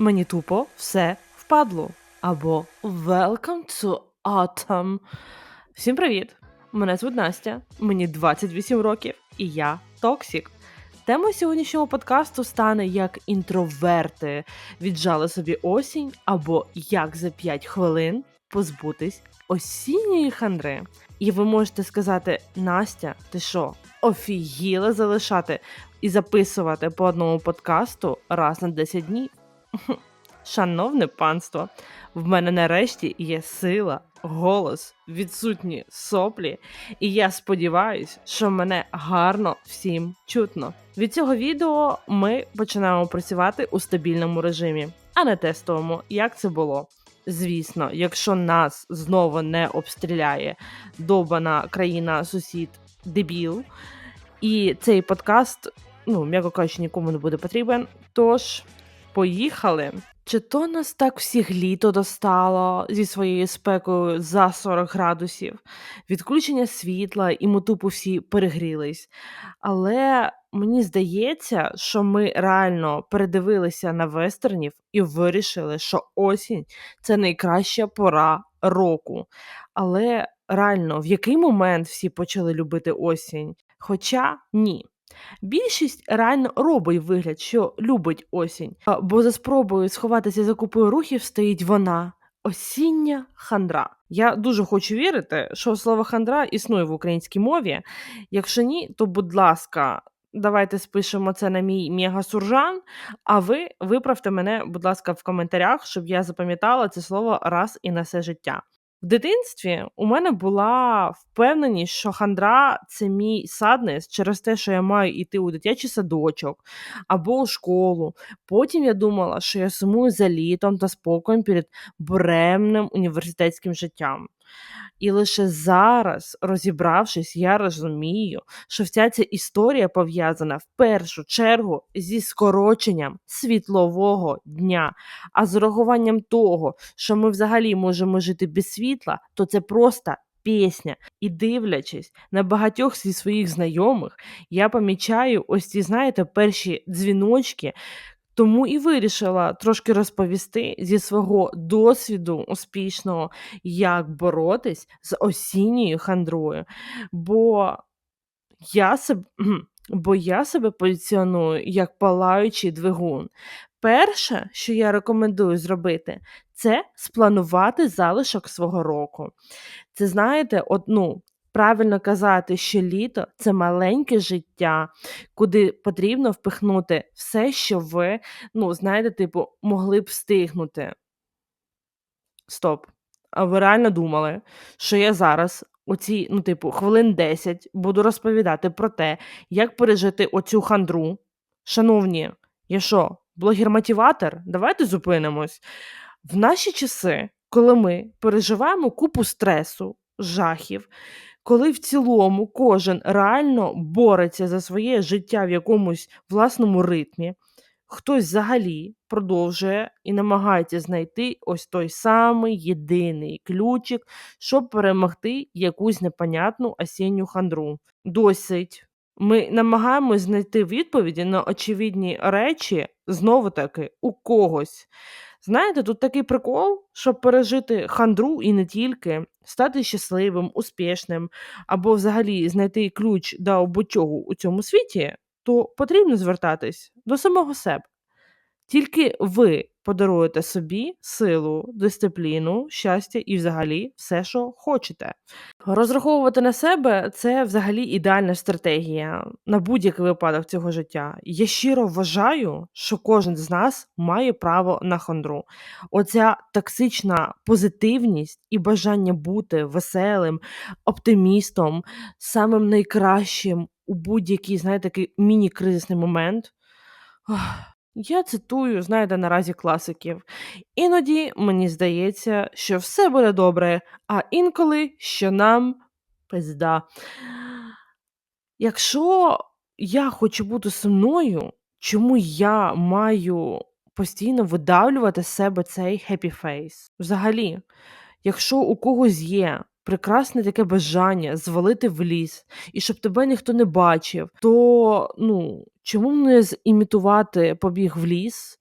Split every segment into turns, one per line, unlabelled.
Мені тупо все впадло. Або Welcome to Autumn. Всім привіт! Мене звуть Настя, мені 28 років, і я Токсік. Темою сьогоднішнього подкасту стане як інтроверти віджали собі осінь, або як за 5 хвилин позбутись осінньої хандри. І ви можете сказати: Настя, ти що, офігіла залишати і записувати по одному подкасту раз на 10 днів? Шановне панство, в мене нарешті є сила, голос, відсутні соплі, і я сподіваюся, що мене гарно всім чутно. Від цього відео ми починаємо працювати у стабільному режимі, а не тестовому, як це було. Звісно, якщо нас знову не обстріляє добана країна сусід дебіл, і цей подкаст, ну м'яко кажучи, нікому не буде потрібен. Тож, поїхали. Чи то нас так всіх літо достало зі своєю спекою за 40 градусів, відключення світла і ми тупо всі перегрілись. Але мені здається, що ми реально передивилися на вестернів і вирішили, що осінь це найкраща пора року. Але реально, в який момент всі почали любити осінь? Хоча ні. Більшість реально робить вигляд, що любить осінь, бо за спробою сховатися за купою рухів стоїть вона. Осіння хандра. Я дуже хочу вірити, що слово хандра існує в українській мові. Якщо ні, то будь ласка, давайте спишемо це на мій мегасуржан, а ви виправте мене, будь ласка, в коментарях, щоб я запам'ятала це слово раз і на все життя. В дитинстві у мене була впевненість, що хандра це мій саднес через те, що я маю йти у дитячий садочок або у школу. Потім я думала, що я сумую за літом та спокоєм перед буремним університетським життям. І лише зараз, розібравшись, я розумію, що вся ця історія пов'язана в першу чергу зі скороченням світлового дня. А з урахуванням того, що ми взагалі можемо жити без світла, то це просто пісня. І дивлячись на багатьох зі своїх знайомих, я помічаю ось ці, знаєте, перші дзвіночки. Тому і вирішила трошки розповісти зі свого досвіду успішного, як боротись з осінньою хандрою. Бо я себе, бо я себе позиціоную як палаючий двигун. Перше, що я рекомендую зробити, це спланувати залишок свого року. Це знаєте, от, ну, правильно казати, що літо це маленьке життя, куди потрібно впихнути все, що ви, ну, знаєте, типу, могли б встигнути. Стоп. А ви реально думали, що я зараз оці, ну, типу, хвилин 10 буду розповідати про те, як пережити оцю хандру? Шановні, я що, блогер-мотиватор? Давайте зупинимось. В наші часи, коли ми переживаємо купу стресу, жахів, коли в цілому кожен реально бореться за своє життя в якомусь власному ритмі, хтось взагалі продовжує і намагається знайти ось той самий єдиний ключик, щоб перемогти якусь непонятну осінню хандру. Досить. Ми намагаємось знайти відповіді на очевидні речі знову таки у когось. Знаєте, тут такий прикол, щоб пережити хандру і не тільки, стати щасливим, успішним, або взагалі знайти ключ до будь-чого у цьому світі, то потрібно звертатись до самого себе. Тільки ви подаруєте собі силу, дисципліну, щастя і взагалі все, що хочете. Розраховувати на себе це взагалі ідеальна стратегія на будь-який випадок цього життя. Я щиро вважаю, що кожен з нас має право на хандру. Оця токсична позитивність і бажання бути веселим, оптимістом, самим найкращим у будь-який, знаєте, такий міні-кризисний момент. Я цитую, знаєте, наразі класиків. Іноді мені здається, що все буде добре, а інколи що нам пизда. Якщо я хочу бути сумною, чому я маю постійно видавлювати з себе цей face? Взагалі, якщо у когось є прекрасне таке бажання звалити в ліс, і щоб тебе ніхто не бачив, то ну Чому не зімітувати побіг в ліс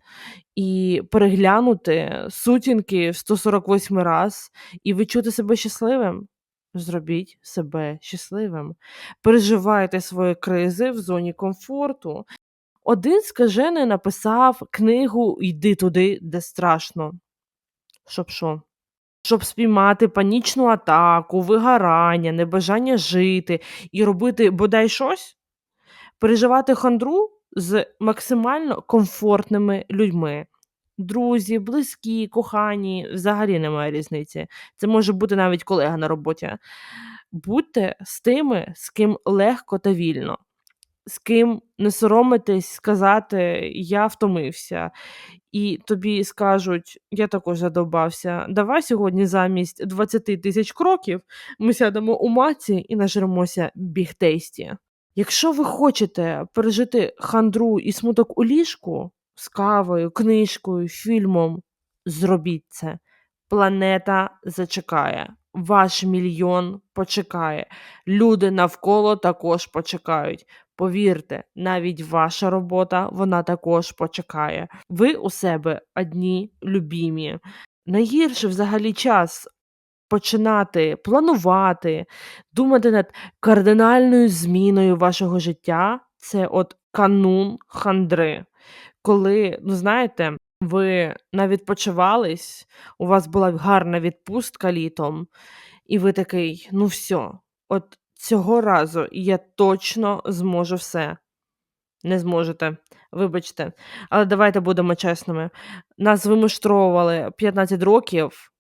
і переглянути сутінки в 148 раз і відчути себе щасливим? Зробіть себе щасливим. Переживайте свої кризи в зоні комфорту. Один скажений написав книгу Йди туди, де страшно. Щоб що? Щоб спіймати панічну атаку, вигорання, небажання жити і робити бодай щось? Переживати хандру з максимально комфортними людьми. Друзі, близькі, кохані, взагалі немає різниці. Це може бути навіть колега на роботі. Будьте з тими, з ким легко та вільно, з ким не соромитесь сказати я втомився, і тобі скажуть я також задовбався. Давай сьогодні замість 20 тисяч кроків ми сядемо у маці і нажремося бігтейсті. Якщо ви хочете пережити хандру і смуток у ліжку з кавою, книжкою, фільмом, зробіть це. Планета зачекає, ваш мільйон почекає, люди навколо також почекають. Повірте, навіть ваша робота вона також почекає. Ви у себе одні любімі. Найгірший взагалі час починати планувати, думати над кардинальною зміною вашого життя це от канун хандри. Коли, ну знаєте, ви навідпочивались, у вас була гарна відпустка літом, і ви такий: ну все, от цього разу я точно зможу все. Не зможете, вибачте. Але давайте будемо чесними. Нас вимуштровували 15 років,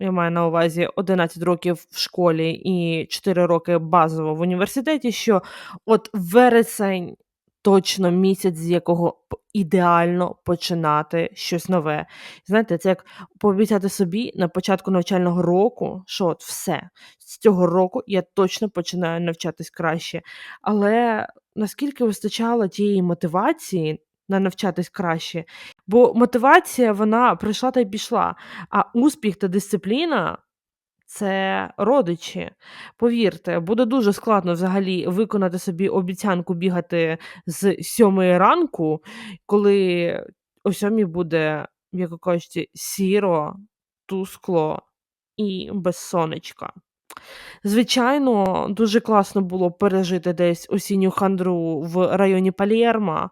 я маю на увазі 11 років в школі і 4 роки базово в університеті, що от вересень точно місяць, з якого ідеально починати щось нове. Знаєте, це як пообіцяти собі на початку навчального року, що от все, з цього року я точно починаю навчатись краще. Але наскільки вистачало тієї мотивації на навчатись краще? Бо мотивація вона прийшла та й пішла, а успіх та дисципліна це родичі. Повірте, буде дуже складно взагалі виконати собі обіцянку бігати з сьомої ранку, коли о сьомій буде, як кажуть, сіро, тускло і без сонечка. Звичайно, дуже класно було пережити десь осінню хандру в районі Палєрма,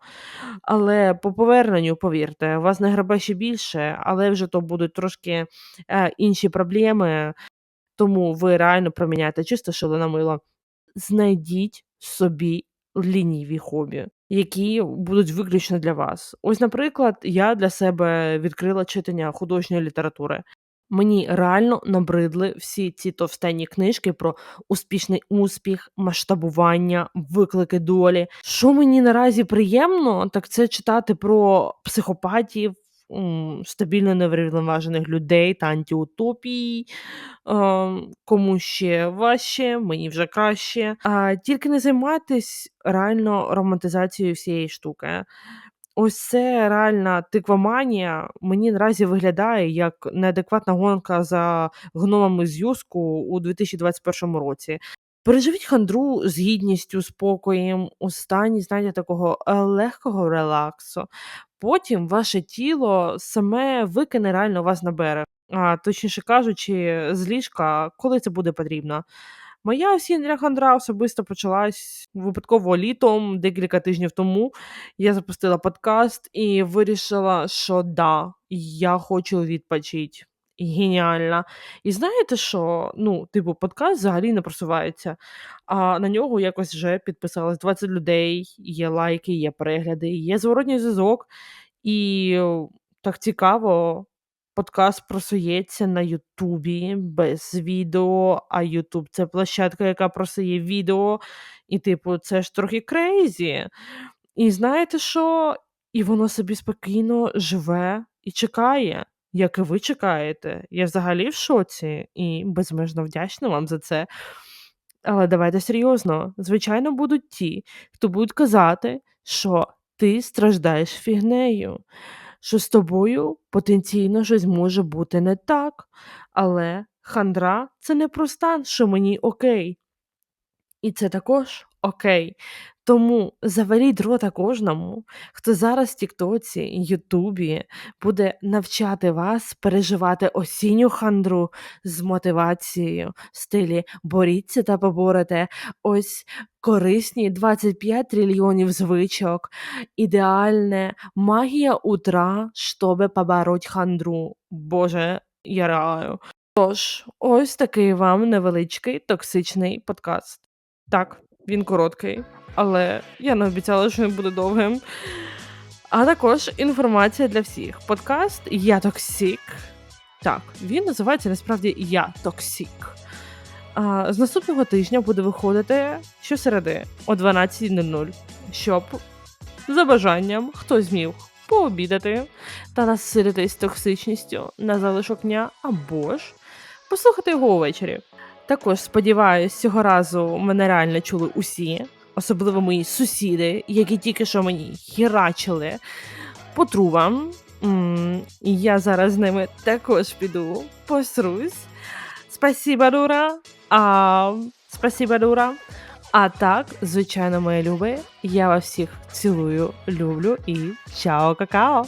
але по поверненню, повірте, вас не гребе ще більше, але вже то будуть трошки е, інші проблеми, тому ви реально проміняєте чисто шило мило. Знайдіть собі лініві хобі, які будуть виключно для вас. Ось, наприклад, я для себе відкрила читання художньої літератури. Мені реально набридли всі ці товстенні книжки про успішний успіх, масштабування, виклики долі. Що мені наразі приємно, так це читати про психопатів, стабільно неврівноважених людей та антиутопії. Ем, Кому ще важче, мені вже краще. А тільки не займайтесь реально романтизацією всієї штуки. Ось це реальна тиквоманія мені наразі виглядає як неадекватна гонка за гномами з юску у 2021 році. Переживіть хандру з гідністю, спокоєм, у стані, знаєте, такого е, легкого релаксу. Потім ваше тіло саме викине реально вас на берег. А, точніше кажучи, з ліжка, коли це буде потрібно. Моя осіння хандра особисто почалась випадково літом, декілька тижнів тому. Я запустила подкаст і вирішила, що да, я хочу відпочити. Геніально. І знаєте що? Ну, типу, подкаст взагалі не просувається, а на нього якось вже підписалось 20 людей, є лайки, є перегляди, є зворотній зв'язок. І так цікаво, подкаст просується на Ютубі без відео, а Ютуб це площадка, яка просує відео, і, типу, це ж трохи крейзі. І знаєте що? І воно собі спокійно живе і чекає, як і ви чекаєте. Я взагалі в шоці і безмежно вдячна вам за це. Але давайте серйозно. Звичайно, будуть ті, хто будуть казати, що ти страждаєш фігнею, що з тобою потенційно щось може бути не так. Але хандра це не про стан, що мені окей. І це також окей. Тому заваріть рота кожному, хто зараз в Тіктоці, Ютубі буде навчати вас переживати осінню хандру з мотивацією в стилі боріться та поборете. Ось корисні 25 трильйонів звичок, ідеальне магія утра, щоби побороть хандру. Боже, я раю. Тож, ось такий вам невеличкий токсичний подкаст. Так, він короткий, але я не обіцяла, що він буде довгим. А також інформація для всіх. Подкаст Я Токсік. Так, він називається насправді Я Токсік. А, з наступного тижня буде виходити щосереди о 12.00, щоб за бажанням хто зміг пообідати та насититись токсичністю на залишок дня або ж послухати його увечері. Також сподіваюсь, цього разу мене реально чули усі, особливо мої сусіди, які тільки що мені хірачили по трубам. І я зараз з ними також піду, посрусь. Спасіба, Дура. А, спасіба, Дура. А так, звичайно, мої люби, я вас всіх цілую, люблю і чао, какао!